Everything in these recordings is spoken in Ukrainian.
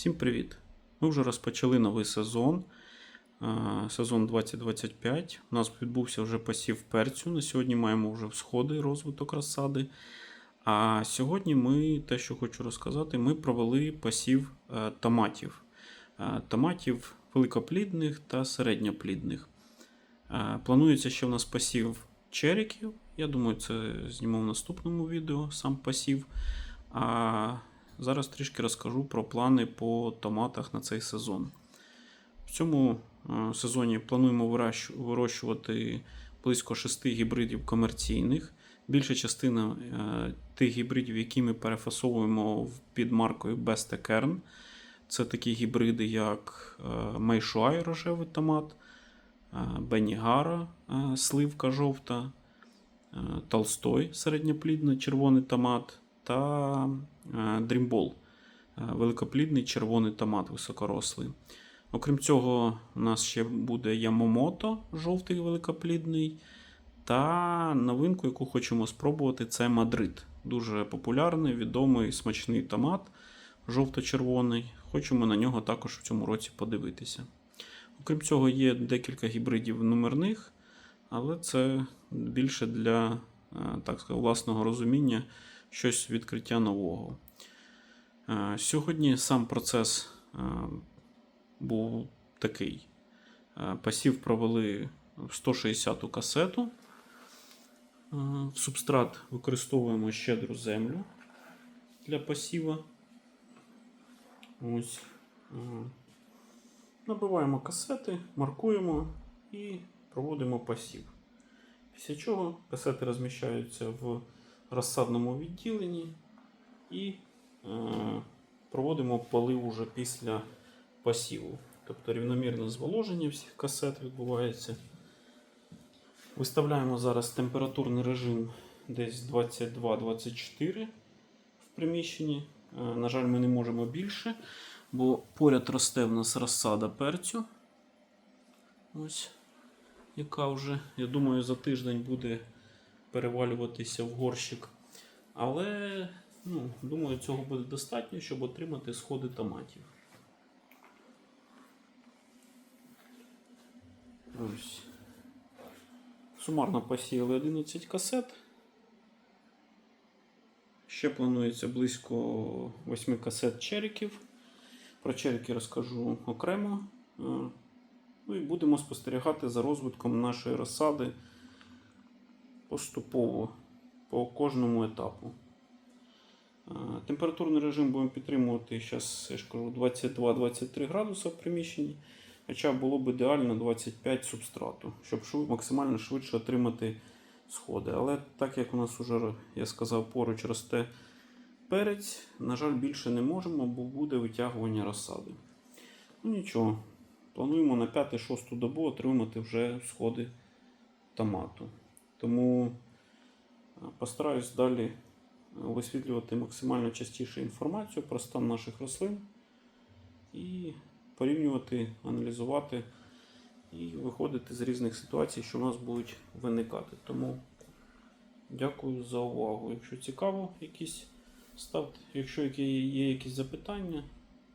Всім привіт! Ми вже розпочали новий сезон. е, Сезон 2025. У нас відбувся вже посів перцю. На сьогодні маємо вже всходи, розвиток розсади. А сьогодні ми, те, що хочу розказати, ми провели посів е, томатів. Е, Томатів великоплідних та середньоплідних. Планується ще в нас посів черіків. Я думаю, це зніму в наступному відео, сам посів. А зараз трішки розкажу про плани по томатах на цей сезон. В цьому е, сезоні плануємо вирощувати близько 6 гібридів комерційних. Більша частина е, тих гібридів, які ми перефасовуємо під маркою Best Kern. Це такі гібриди, як Мейшуай рожевий томат, Бенігара е, сливка жовта, Толстой середньоплідний червоний томат та Дрімбол е, великоплідний червоний томат високорослий. Окрім цього, у нас ще буде Ямомото жовтий великоплідний. Та новинку, яку хочемо спробувати, це Мадрид. Дуже популярний, відомий смачний томат жовто-червоний. Хочемо на нього також в цьому році подивитися. Окрім цього, є декілька гібридів номерних, але це більше для е, так сказати, власного розуміння щось відкриття нового. Е, Сьогодні сам процес е, був такий. Е, Пасів провели в 160 касету. В субстрат використовуємо щедру землю для посіва. Ось. Набиваємо касети, маркуємо і проводимо посів. Після чого касети розміщаються в розсадному відділенні і е, проводимо полив уже після посіву. Тобто рівномірне зволоження всіх касет відбувається. Виставляємо зараз температурний режим десь 22-24 в приміщенні. Е, На жаль, ми не можемо більше, бо поряд росте в нас розсада перцю. Ось, яка вже, я думаю, за тиждень буде перевалюватися в горщик. Але, ну, думаю, цього буде достатньо, щоб отримати сходи томатів. Ось. Сумарно посіяли 11 касет. Ще планується близько 8 касет черіків. Про черіки розкажу окремо. Е, Ну і будемо спостерігати за розвитком нашої розсади поступово по кожному етапу. Е, Температурний режим будемо підтримувати зараз, я ж кажу, 22-23 градуси в приміщенні. Хоча було б ідеально 25 субстрату, щоб максимально швидше отримати сходи. Але так як у нас вже, я сказав, поруч росте перець, на жаль, більше не можемо, бо буде витягування розсади. Ну нічого, плануємо на 5-6 добу отримати вже сходи томату. Тому е, постараюсь далі висвітлювати максимально частіше інформацію про стан наших рослин і порівнювати, аналізувати і виходити з різних ситуацій, що у нас будуть виникати. Тому дякую за увагу. Якщо цікаво, якісь ставте. Якщо є якісь запитання,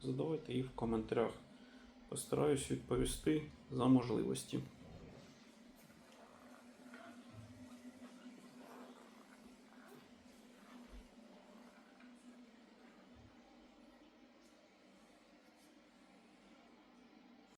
задавайте їх в коментарях. Постараюсь відповісти за можливості.